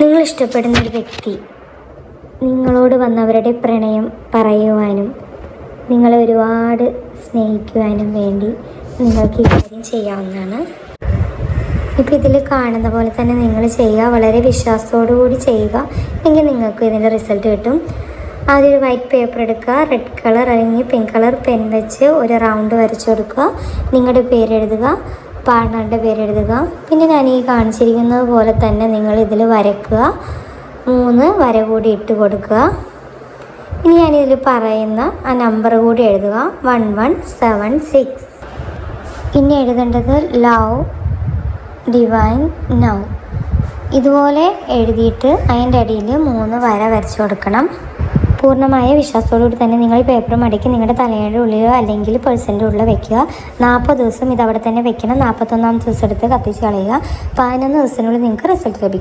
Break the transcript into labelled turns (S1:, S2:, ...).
S1: നിങ്ങൾ ഇഷ്ടപ്പെടുന്ന ഒരു വ്യക്തി നിങ്ങളോട് വന്നവരുടെ പ്രണയം പറയുവാനും നിങ്ങളെ ഒരുപാട് സ്നേഹിക്കുവാനും വേണ്ടി നിങ്ങൾക്ക് ഈ കാര്യം ചെയ്യാവുന്നതാണ്. ഇപ്പോൾ ഇതിൽ കാണുന്ന പോലെ തന്നെ നിങ്ങൾ ചെയ്യുക വളരെ കൂടി ചെയ്യുക. എങ്കിൽ നിങ്ങൾക്ക് ഇതിന്റെ റിസൾട്ട് കിട്ടും. ആദ്യം ഒരു വൈറ്റ് പേപ്പർ എടുക്കുക റെഡ് കളർ അല്ലെങ്കിൽ പിങ്ക് കളർ പെൻ വെച്ച് ഒരു റൗണ്ട് വരച്ചു കൊടുക്കുക. നിങ്ങളുടെ പേര് എഴുതുക. പാർട്ണറുടെ പേരെഴുതുക. പിന്നെ ഞാൻ ഈ കാണിച്ചിരിക്കുന്നത് പോലെ തന്നെ നിങ്ങൾ ഇതിൽ വരയ്ക്കുക. മൂന്ന് വര കൂടി ഇട്ട് കൊടുക്കുക. ഇനി ഞാനിതിൽ പറയുന്ന ആ നമ്പർ കൂടി എഴുതുക. വൺ വൺ സെവൻ സിക്സ് പിന്നെ എഴുതേണ്ടത് ലവ് ഡിവൈൻ നൗ ഇതുപോലെ എഴുതിയിട്ട് അതിന്റെ അടിയിൽ മൂന്ന് വര വരച്ചു കൊടുക്കണം. പൂർണമായ വിശ്വാസത്തോടുകൂടി തന്നെ നിങ്ങൾ ഈ പേപ്പർ മടക്കി നിങ്ങളുടെ തലയുടെ ഉള്ളിലോ അല്ലെങ്കിൽ പേഴ്സന്റെ ഉള്ളിലോ വെക്കുക. നാൽപ്പത് ദിവസം ഇത് അവിടെ തന്നെ വെക്കണം. നാൽപ്പത്തൊന്നാം ദിവസം എടുത്ത് കത്തിച്ച് കളയുക. പതിനൊന്ന് ദിവസത്തിനുള്ളിൽ നിങ്ങൾക്ക് റിസൾട്ട് ലഭിക്കും.